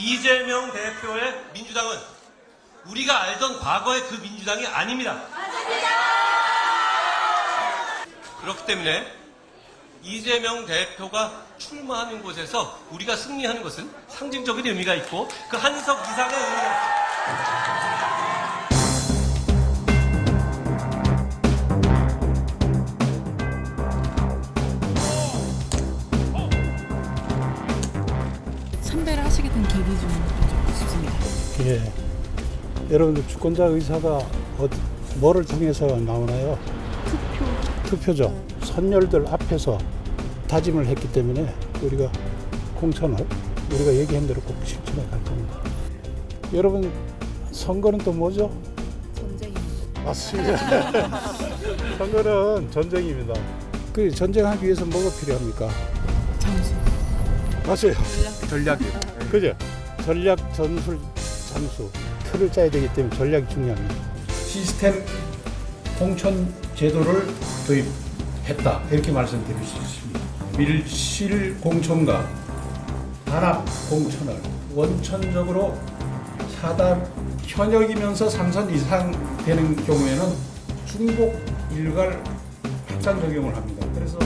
이재명 대표의 민주당은 우리가 알던 과거의 그 민주당이 아닙니다. 그렇기 때문에 이재명 대표가 출마하는 곳에서 우리가 승리하는 것은 상징적인 의미가 있고 그 한석 이상의 의미가 있습니다. 계기 좀 싶습니다. 예. 여러분들 주권자 의사가 어디, 뭐를 통해서 나오나요? 투표. 투표죠. 선열들 앞에서 다짐을 했기 때문에 우리가 공천을 우리가 얘기한 대로 꼭 실천해 갈 겁니다. 여러분 선거는 또 뭐죠? 전쟁입니다. 맞습니다. 선거는 전쟁입니다. 그 전쟁하기 위해서 뭐가 필요합니까? 장수. 맞아요. 전략이요. 그죠? 전략, 전술, 장수. 틀을 짜야 되기 때문에 전략이 중요합니다. 시스템 공천 제도를 도입했다. 이렇게 말씀드릴 수 있습니다. 밀실 공천과 단합 공천을 원천적으로 사단 현역이면서 상선 이상 되는 경우에는 중복 일괄 합산 적용을 합니다. 그래서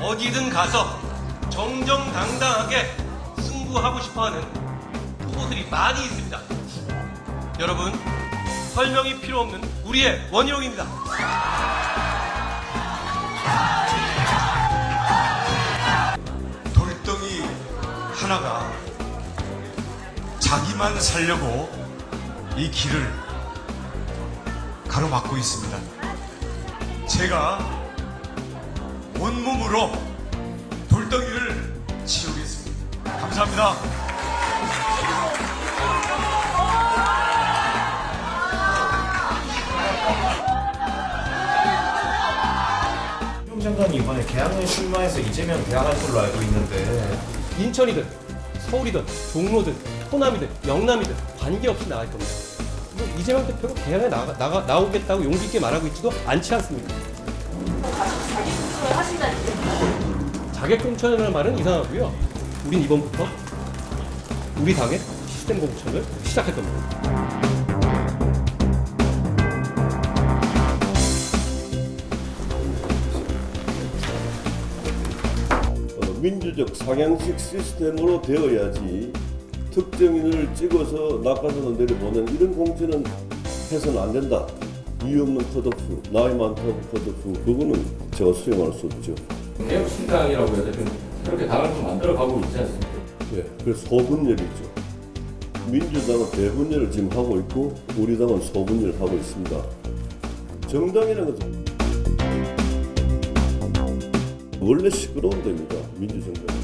어디든 가서 정정당당하게 승부하고 싶어하는 후보들이 많이 있습니다. 여러분 설명이 필요 없는 우리의 원희룡입니다. 돌덩이 하나가 자기만 살려고 이 길을 가로막고 있습니다. 제가 온몸으로 돌덩이를 치우겠습니다. 감사합니다. 용 장관이 이번에 개항에 출마해서 이재명 대항할 걸로 알고 있는데 인천이든 서울이든 종로든 호남이든 영남이든 관계없이 나갈 겁니다. 뭐 이재명 대표가 개항에 나가, 나가, 나오겠다고 용기 있게 말하고 있지도 않지 않습니까? 자객 공천이라는 말은 이상하고요. 우린 이번부터 우리 당의 시스템 공천을 시작할 겁니다. 어, 민주적 상향식 시스템으로 되어야지 특정인을 찍어서 낙하산을 내려보낸 이런 공천은 해서는 안 된다. 이유 없는 컷오프, 나이 많다고 컷오프, 그거는 제가 수용할 수 없죠. 개혁신당이라고 해야 되는 그렇게 당을 좀 만들어가고 있지 않습니까? 예, 그래서 소분열이죠. 민주당은 대분열을 지금 하고 있고 우리 당은 소분열을 하고 있습니다. 정당이라는 것은 원래 시끄러운 데입니다. 민주정당.